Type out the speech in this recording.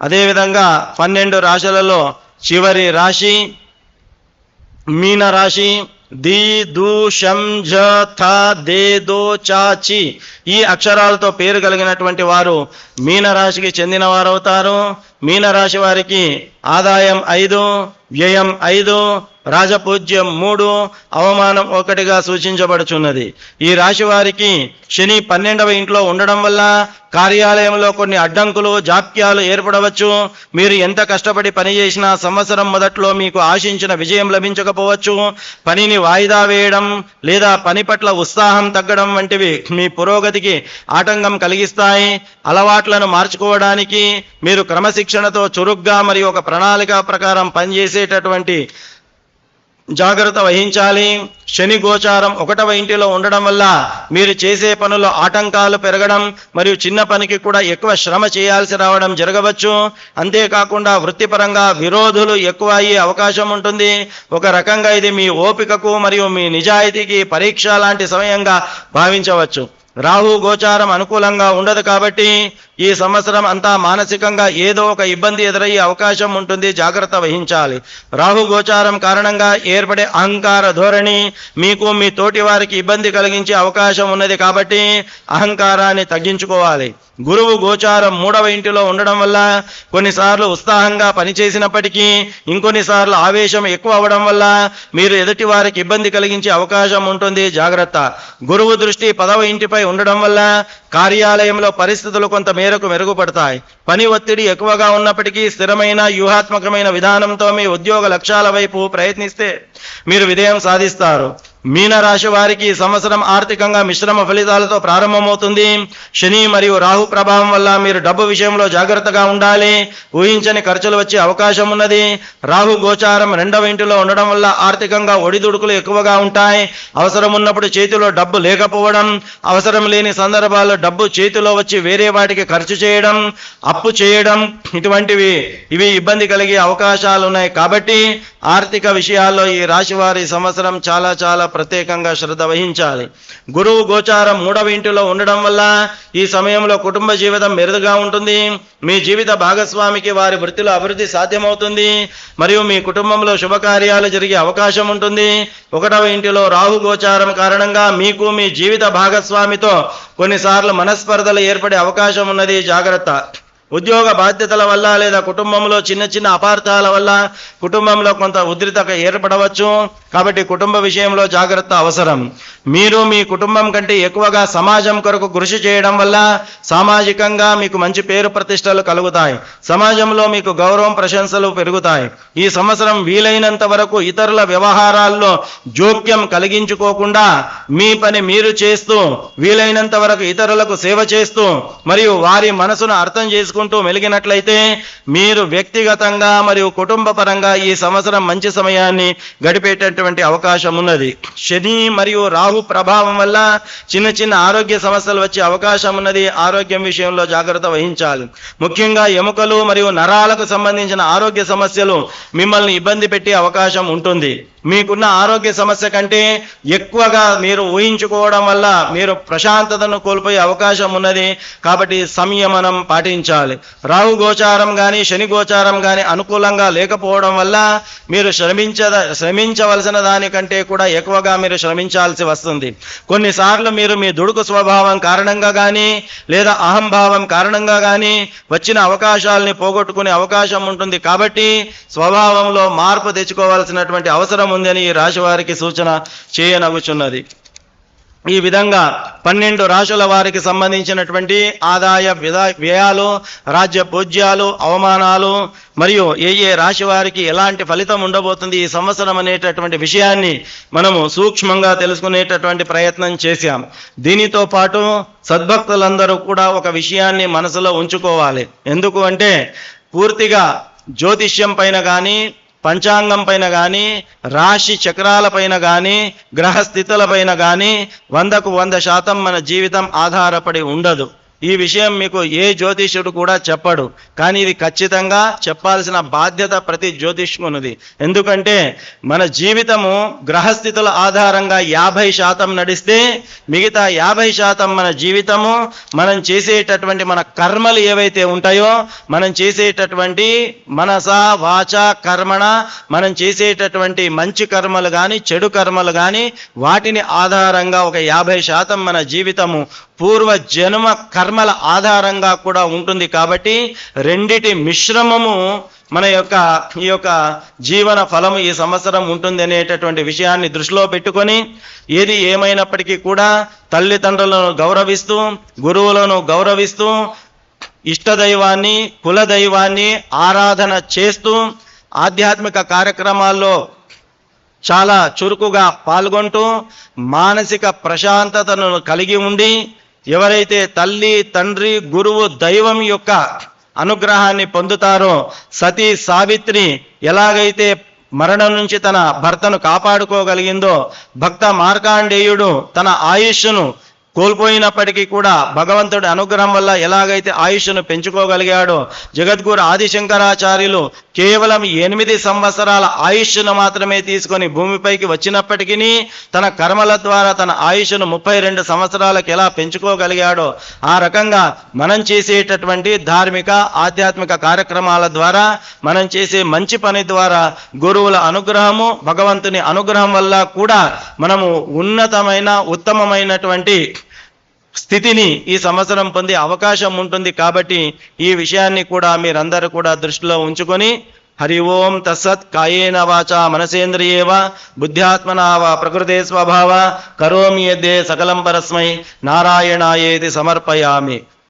అదేవిధంగా పన్నెండు రాశులలో చివరి రాశి మీన రాశి ది దు షం ఝ థ దే దో చాచి ఈ అక్షరాలతో పేరు కలిగినటువంటి వారు మీన రాశికి మీనరాశి మీన రాశి వారికి ఆదాయం ఐదు వ్యయం ఐదు రాజపూజ్యం మూడు అవమానం ఒకటిగా సూచించబడుచున్నది. ఈ రాశి వారికి శని పన్నెండవ ఇంట్లో ఉండడం వల్ల కార్యాలయంలో కొన్ని అడ్డంకులు జాప్యాలు ఏర్పడవచ్చు. మీరు ఎంత కష్టపడి పని చేసినా సంవత్సరం మొదట్లో మీకు ఆశించిన విజయం లభించకపోవచ్చు. పనిని వాయిదా వేయడం లేదా పని పట్ల ఉత్సాహం తగ్గడం వంటివి మీ పురోగతికి ఆటంకం కలిగిస్తాయి. అలవాట్లను మార్చుకోవడానికి మీరు క్రమశిక్షణతో చురుగ్గా మరియు ఒక ప్రణాళిక ప్రకారం పనిచేసేటటువంటి జాగ్రత్త వహించాలి. శని గోచారం ఒకటవ ఇంటిలో ఉండడం వల్ల మీరు చేసే పనుల్లో ఆటంకాలు పెరగడం మరియు చిన్న పనికి కూడా ఎక్కువ శ్రమ చేయాల్సి రావడం జరగవచ్చు. అంతేకాకుండా వృత్తిపరంగా విరోధులు ఎక్కువ అయ్యే అవకాశం ఉంటుంది. ఒక రకంగా ఇది మీ ఓపికకు మరియు మీ నిజాయితీకి పరీక్ష లాంటి సమయంగా భావించవచ్చు. రాహు గోచారం అనుకూలంగా ఉండదు కాబట్టి ఈ సంవత్సరం అంతా మానసికంగా ఏదో ఒక ఇబ్బంది ఎదురయ్యే అవకాశం ఉంటుంది. జాగ్రత్త వహించాలి. రాహు గోచారం కారణంగా ఏర్పడే అహంకార ధోరణి మీకు మీ తోటి వారికి ఇబ్బంది కలిగించే అవకాశం ఉన్నది కాబట్టి అహంకారాన్ని తగ్గించుకోవాలి. గురువు గోచారం మూడవ ఇంటిలో ఉండడం వల్ల కొన్నిసార్లు ఉత్సాహంగా పనిచేసినప్పటికీ ఇంకొన్నిసార్లు ఆవేశం ఎక్కువ అవ్వడం వల్ల మీరు ఎదుటి వారికి ఇబ్బంది కలిగించే అవకాశం ఉంటుంది. జాగ్రత్త. గురువు దృష్టి పదవ ఇంటిపై ఉండడం వల్ల కార్యాలయంలో పరిస్థితులు కొంత మేరకు మెరుగుపడతాయి. పని ఒత్తిడి ఎక్కువగా ఉన్నప్పటికీ స్థిరమైన వ్యూహాత్మకమైన విధానంతో మీ ఉద్యోగ లక్ష్యాల వైపు ప్రయత్నిస్తే మీరు విజయం సాధిస్తారు. మీన రాశి వారికి ఈ సంవత్సరం ఆర్థికంగా మిశ్రమ ఫలితాలతో ప్రారంభమవుతుంది. శని మరియు రాహు ప్రభావం వల్ల మీరు డబ్బు విషయంలో జాగ్రత్తగా ఉండాలి. ఊహించని ఖర్చులు వచ్చే అవకాశం ఉన్నది. రాహు గోచారం రెండవ ఇంటిలో ఉండడం వల్ల ఆర్థికంగా ఒడిదుడుకులు ఎక్కువగా ఉంటాయి. అవసరం ఉన్నప్పుడు చేతిలో డబ్బు లేకపోవడం అవసరం లేని సందర్భాల్లో డబ్బు చేతిలో వచ్చి వేరే వాటికి ఖర్చు చేయడం అప్పు చేయడం ఇటువంటివి ఇవి ఇబ్బంది కలిగే అవకాశాలు ఉన్నాయి. కాబట్టి ఆర్థిక విషయాల్లో ఈ రాశి వారి సంవత్సరం చాలా చాలా ప్రత్యేకంగా శ్రద్ధ వహించాలి. గురువు గోచారం మూడవ ఇంటిలో ఉండడం వల్ల ఈ సమయంలో కుటుంబ జీవితం మెరుదుగా ఉంటుంది. మీ జీవిత భాగస్వామికి వారి వృత్తిలో అభివృద్ధి సాధ్యమవుతుంది. మరియు మీ కుటుంబంలో శుభకార్యాలు జరిగే అవకాశం ఉంటుంది. ఒకటవ ఇంటిలో రాహు గోచారం కారణంగా మీకు మీ జీవిత భాగస్వామితో కొన్నిసార్లు మనస్పర్ధలు ఏర్పడే అవకాశం ఉన్నది. జాగ్రత్త. ఉద్యోగ బాధ్యతల వల్ల లేదా కుటుంబంలో చిన్న చిన్న అపార్థాల వల్ల కుటుంబంలో కొంత ఉద్రిక్తత ఏర్పడవచ్చు. కాబట్టి కుటుంబ విషయంలో జాగ్రత్త అవసరం. మీరు మీ కుటుంబం కంటే ఎక్కువగా సమాజం కొరకు కృషి చేయడం వల్ల సామాజికంగా మీకు మంచి పేరు ప్రతిష్టలు కలుగుతాయి. సమాజంలో మీకు గౌరవం ప్రశంసలు పెరుగుతాయి. ఈ సంవత్సరం వీలైనంత వరకు ఇతరుల వ్యవహారాల్లో జోక్యం కలిగించుకోకుండా మీ పని మీరు చేస్తూ వీలైనంత వరకు ఇతరులకు సేవ చేస్తూ మరియు వారి మనసును అర్థం చేసుకుంటూ మెలిగినట్లయితే మీరు వ్యక్తిగతంగా మరియు కుటుంబ పరంగా ఈ సంవత్సరం మంచి సమయాన్ని గడిపేటటువంటి అవకాశం ఉన్నది. శని మరియు రాహు ప్రభావం వల్ల చిన్న చిన్న ఆరోగ్య సమస్యలు వచ్చే అవకాశం ఉన్నది. ఆరోగ్యం విషయంలో జాగ్రత్త వహించాలి. ముఖ్యంగా ఎముకలు మరియు నరాలకు సంబంధించిన ఆరోగ్య సమస్యలు మిమ్మల్ని ఇబ్బంది పెట్టే అవకాశం ఉంటుంది. మీకున్న ఆరోగ్య సమస్య కంటే ఎక్కువగా మీరు ఊహించుకోవడం వల్ల మీరు ప్రశాంతతను కోల్పోయే అవకాశం ఉన్నది. కాబట్టి సంయమనం పాటించాలి. రాహు గోచారం కానీ శని గోచారం కానీ అనుకూలంగా లేకపోవడం వల్ల మీరు శ్రమించద శ్రమించవలసిన దానికంటే కూడా ఎక్కువగా మీరు శ్రమించాల్సి వస్తుంది. కొన్నిసార్లు మీరు మీ దుడుకు స్వభావం కారణంగా కానీ లేదా అహంభావం కారణంగా కానీ వచ్చిన అవకాశాలని పోగొట్టుకునే అవకాశం ఉంటుంది. కాబట్టి స్వభావంలో మార్పు తెచ్చుకోవాల్సినటువంటి అవసరం ఉందని ఈ రాశి వారికి సూచన చేయనగుచున్నది. ఈ విధంగా పన్నెండు రాశుల వారికి సంబంధించినటువంటి ఆదాయ విదా- వ్యయాలు రాజ్య పూజ్యాలు అవమానాలు మరియు ఏ ఏ రాశి వారికి ఎలాంటి ఫలితం ఉండబోతుంది ఈ సంవత్సరం అనేటటువంటి విషయాన్ని మనము సూక్ష్మంగా తెలుసుకునేటటువంటి ప్రయత్నం చేశాం. దీనితో పాటు సద్భక్తులందరూ కూడా ఒక విషయాన్ని మనసులో ఉంచుకోవాలి. ఎందుకు అంటే పూర్తిగా జ్యోతిష్యం పైన కానీ పంచాంగం పైన కానీ రాశి చక్రాలపైన కానీ గ్రహస్థితులపైన కానీ వందకు వంద శాతం మన జీవితం ఆధారపడి ఉండదు. ఈ విషయం మీకు ఏ జ్యోతిష్యుడు కూడా చెప్పడు. కానీ ఇది ఖచ్చితంగా చెప్పాల్సిన బాధ్యత ప్రతి జ్యోతిష్కునిది. ఎందుకంటే మన జీవితము గ్రహస్థితుల ఆధారంగా యాభై శాతం నడిస్తే మిగతా యాభై శాతం మన జీవితము మనం చేసేటటువంటి మన కర్మలు ఏవైతే ఉంటాయో మనం చేసేటటువంటి మనస వాచ కర్మణ మనం చేసేటటువంటి మంచి కర్మలు కానీ చెడు కర్మలు కానీ వాటిని ఆధారంగా ఒక యాభై శాతం మన జీవితము పూర్వ జన్మ కర్మల ఆధారంగా కూడా ఉంటుంది కాబట్టి రెండిటి మిశ్రమము మన యొక్క ఈ యొక్క జీవన ఫలము ఈ సంవత్సరం ఉంటుంది అనేటటువంటి విషయాన్ని దృష్టిలో పెట్టుకొని ఏది ఏమైనప్పటికీ కూడా తల్లిదండ్రులను గౌరవిస్తూ గురువులను గౌరవిస్తూ ఇష్టదైవాన్ని కులదైవాన్ని ఆరాధన చేస్తూ ఆధ్యాత్మిక కార్యక్రమాల్లో చాలా చురుకుగా పాల్గొంటూ మానసిక ప్రశాంతతను కలిగి ఉండి ఎవరైతే తల్లి తండ్రి గురువు దైవం యొక్క అనుగ్రహాన్ని పొందుతారో సతీ సావిత్రి ఎలాగైతే మరణం నుంచి తన భర్తను కాపాడుకోగలిగిందో భక్త మార్కాండేయుడు తన ఆయుష్ను కోల్పోయినప్పటికీ కూడా భగవంతుడి అనుగ్రహం వల్ల ఎలాగైతే ఆయుష్ను పెంచుకోగలిగాడో జగద్గురు ఆదిశంకరాచార్యులు కేవలం ఎనిమిది సంవత్సరాల ఆయుష్ను మాత్రమే తీసుకొని భూమిపైకి వచ్చినప్పటికీ తన కర్మల ద్వారా తన ఆయుష్ను ముప్పై రెండు సంవత్సరాలకు ఎలా పెంచుకోగలిగాడో ఆ రకంగా మనం చేసేటటువంటి ధార్మిక ఆధ్యాత్మిక కార్యక్రమాల ద్వారా మనం చేసే మంచి పని ద్వారా గురువుల అనుగ్రహము భగవంతుని అనుగ్రహం వల్ల కూడా మనము ఉన్నతమైన ఉత్తమమైనటువంటి స్థితిని ఈ సంవత్సరం పొందే అవకాశం ఉంటుంది కాబట్టి ఈ విషయాన్ని కూడా మీరందరూ కూడా దృష్టిలో ఉంచుకొని హరి ఓం తస్సత్ కాయేన వాచ మనసేంద్రియేవ బుద్ధ్యాత్మనావ ప్రకృతే స్వభావ కరోమి యద్దే సకలం పరస్మై నారాయణాయేతి సమర్పయామి.